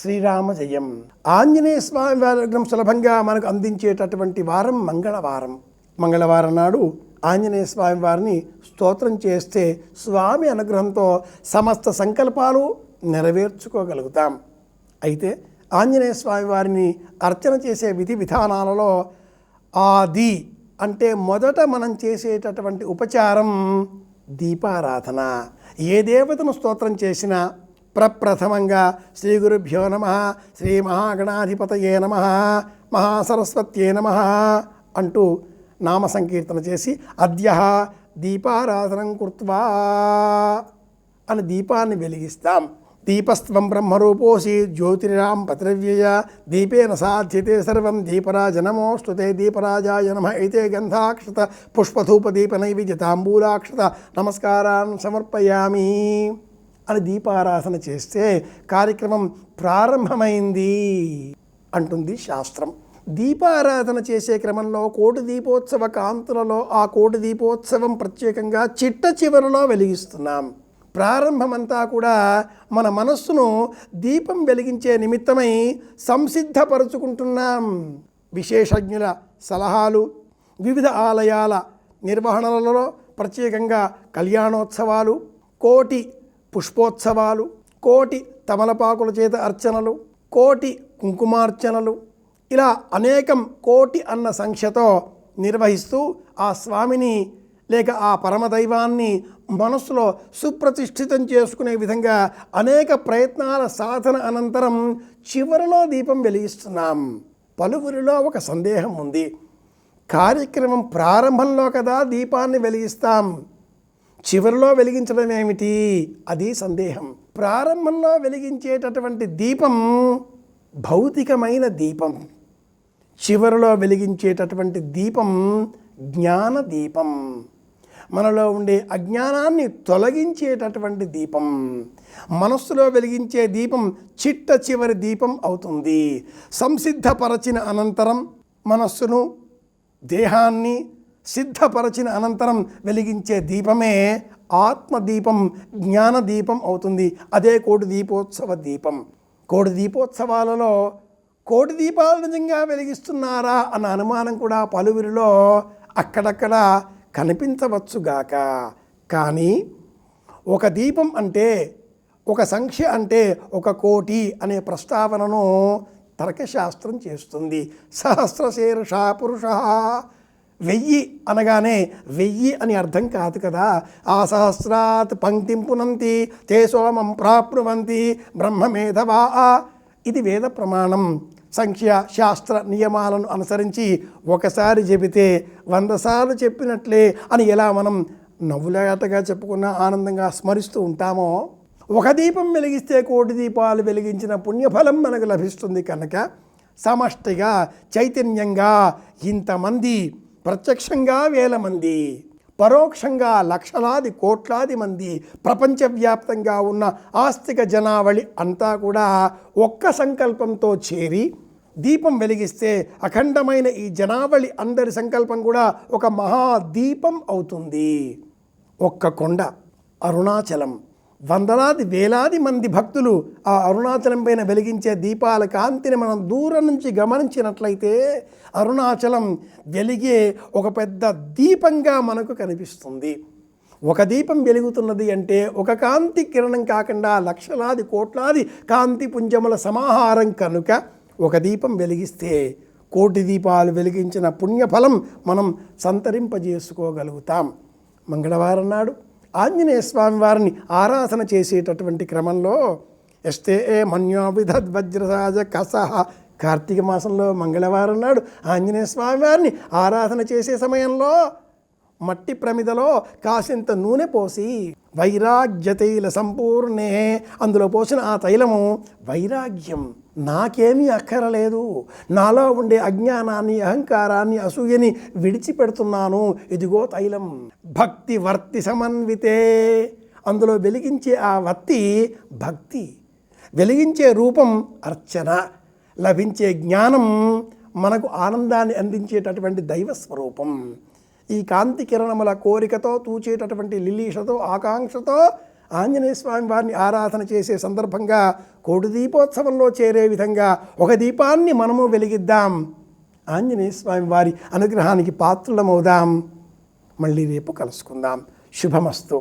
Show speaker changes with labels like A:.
A: శ్రీరామ జయం ఆంజనేయ స్వామి వారి సులభంగా మనకు అందించేటటువంటి వారం మంగళవారం. మంగళవారం నాడు ఆంజనేయ స్వామి వారిని స్తోత్రం చేస్తే స్వామి అనుగ్రహంతో సమస్త సంకల్పాలు నెరవేర్చుకోగలుగుతాం. అయితే ఆంజనేయ స్వామి వారిని అర్చన చేసే విధి విధానాలలో ఆది అంటే మొదట మనం చేసేటటువంటి ఉపచారం దీపారాధన. ఏ దేవతను స్తోత్రం చేసినా ప్రప్రథమంగా శ్రీ గురుభ్యో నమ శ్రీ మహాగణాధిపతయే నమ మహాసరస్వత్యే నమ అంటూ నామ సంకీర్తన చేసి అద్య దీపారాధనం కృత్వా అని దీపాన్ని వెలిగిస్తాం. దీపస్త్వం బ్రహ్మరూపోసి జ్యోతిరాం పతిరవ్యయ దీపేన సాధ్యతే సర్వం దీపరాజ నమోస్తుతే దీపరాజాయ నమ అయితే గంధాక్షత పుష్పధూపదీప నైవేద్య తాంబూలాక్షత నమస్కారాన్ని సమర్పయామి. అని దీపారాధన చేస్తే కార్యక్రమం ప్రారంభమైంది అంటుంది శాస్త్రం. దీపారాధన చేసే క్రమంలో కోటి దీపోత్సవ కాంతులలో ఆ కోటి దీపోత్సవం ప్రత్యేకంగా చిట్ట చివరిలో వెలిగిస్తున్నాం. ప్రారంభమంతా కూడా మన మనస్సును దీపం వెలిగించే నిమిత్తమై సంసిద్ధపరుచుకుంటున్నాం. విశేషజ్ఞుల సలహాలు వివిధ ఆలయాల నిర్వహణలలో ప్రత్యేకంగా కళ్యాణోత్సవాలు కోటి పుష్పోత్సవాలు కోటి తమలపాకుల చేత అర్చనలు కోటి కుంకుమార్చనలు ఇలా అనేకం కోటి అన్న సంఖ్యతో నిర్వహిస్తూ ఆ స్వామిని లేక ఆ పరమదైవాన్ని మనస్సులో సుప్రతిష్ఠితం చేసుకునే విధంగా అనేక ప్రయత్నాల సాధన అనంతరం చివరిలో దీపం వెలిగిస్తున్నాం. పలువురిలో ఒక సందేహం ఉంది. కార్యక్రమం ప్రారంభంలో కదా దీపాన్ని వెలిగిస్తాం. చివరిలో వెలిగించడం ఏమిటి? అది సందేహం. ప్రారంభంలో వెలిగించేటటువంటి దీపం భౌతికమైన దీపం. చివరిలో వెలిగించేటటువంటి దీపం జ్ఞాన దీపం. మనలో ఉండే అజ్ఞానాన్ని తొలగించేటటువంటి దీపం. మనస్సులో వెలిగించే దీపం చిట్ట చివరి దీపం అవుతుంది. సంసిద్ధపరచిన అనంతరం మనస్సును దేహాన్ని సిద్ధపరచిన అనంతరం వెలిగించే దీపమే ఆత్మదీపం జ్ఞానదీపం అవుతుంది. అదే కోటి దీపోత్సవ దీపం. కోటి దీపోత్సవాలలో కోటి దీపాలు నిజంగా వెలిగిస్తున్నారా అన్న అనుమానం కూడా పలువురిలో అక్కడక్కడ కనిపించవచ్చుగాక. కానీ ఒక దీపం అంటే ఒక సంఖ్య అంటే ఒక కోటి అనే ప్రస్తావనను తర్కశాస్త్రం చేస్తుంది. సహస్రశీర్ష పురుష వెయ్యి అనగానే వెయ్యి అని అర్థం కాదు కదా. ఆ సహస్రాత్ పంక్తిం పునంతి తే సోమం ప్రాప్నువంతి బ్రహ్మమేధవా ఇది వేద ప్రమాణం. సంఖ్య శాస్త్ర నియమాలను అనుసరించి ఒకసారి చెబితే వంద సార్లు చెప్పినట్లే అని ఎలా మనం నవ్వులేటగా చెప్పుకున్న ఆనందంగా స్మరిస్తూ ఉంటామో? ఒక దీపం వెలిగిస్తే కోటి దీపాలు వెలిగించిన పుణ్యఫలం మనకు లభిస్తుంది కనుక సమష్టిగా చైతన్యంగా ఇంతమంది ప్రత్యక్షంగా వేల మంది పరోక్షంగా లక్షలాది కోట్లాది మంది ప్రపంచవ్యాప్తంగా ఉన్న ఆస్తిక జనావళి అంతా కూడా ఒక్క సంకల్పంతో చేరి దీపం వెలిగిస్తే అఖండమైన ఈ జనావళి అందరి సంకల్పం కూడా ఒక మహాదీపం అవుతుంది. ఒక్క కొండ అరుణాచలం. వందలాది వేలాది మంది భక్తులు ఆ అరుణాచలం పైన వెలిగించే దీపాల కాంతిని మనం దూరం నుంచి గమనించినట్లయితే అరుణాచలం వెలిగే ఒక పెద్ద దీపంగా మనకు కనిపిస్తుంది. ఒక దీపం వెలుగుతున్నది అంటే ఒక కాంతి కిరణం కాకుండా లక్షలాది కోట్లాది కాంతి పుంజముల సమాహారం కనుక ఒక దీపం వెలిగిస్తే కోటి దీపాలు వెలిగించిన పుణ్యఫలం మనం సంతరింపజేసుకోగలుగుతాం. మంగళవారం నాడు ఆంజనేయ స్వామి వారిని ఆరాధన చేసేటటువంటి క్రమంలో ఎస్తే మన్యో విధద్వజ్రరాజ కసహ. కార్తీక మాసంలో మంగళవారం నాడు ఆంజనేయ స్వామి వారిని ఆరాధన చేసే సమయంలో మట్టి ప్రమిదలో కాసింత నూనె పోసి వైరాగ్యతైల సంపూర్ణే. అందులో పోసిన ఆ తైలము వైరాగ్యం. నాకేమీ అక్కరలేదు. నాలో ఉండే అజ్ఞానాన్ని అహంకారాన్ని అసూయని విడిచిపెడుతున్నాను. ఇదిగో తైలం. భక్తి వర్తి సమన్వితే. అందులో వెలిగించే ఆ వత్తి భక్తి. వెలిగించే రూపం అర్చన. లభించే జ్ఞానం మనకు ఆనందాన్ని అందించేటటువంటి దైవ స్వరూపం ఈ కాంతి కిరణముల కోరికతో తూచేటటువంటి లిలీషతో ఆకాంక్షతో ఆంజనేయ స్వామి వారిని ఆరాధన చేసే సందర్భంగా కోటి దీపోత్సవంలో చేరే విధంగా ఒక దీపాన్ని మనము వెలిగిద్దాం. ఆంజనేయ స్వామి వారి అనుగ్రహానికి పాత్రులమవుదాం. మళ్ళీ రేపు కలుసుకుందాం. శుభమస్తు.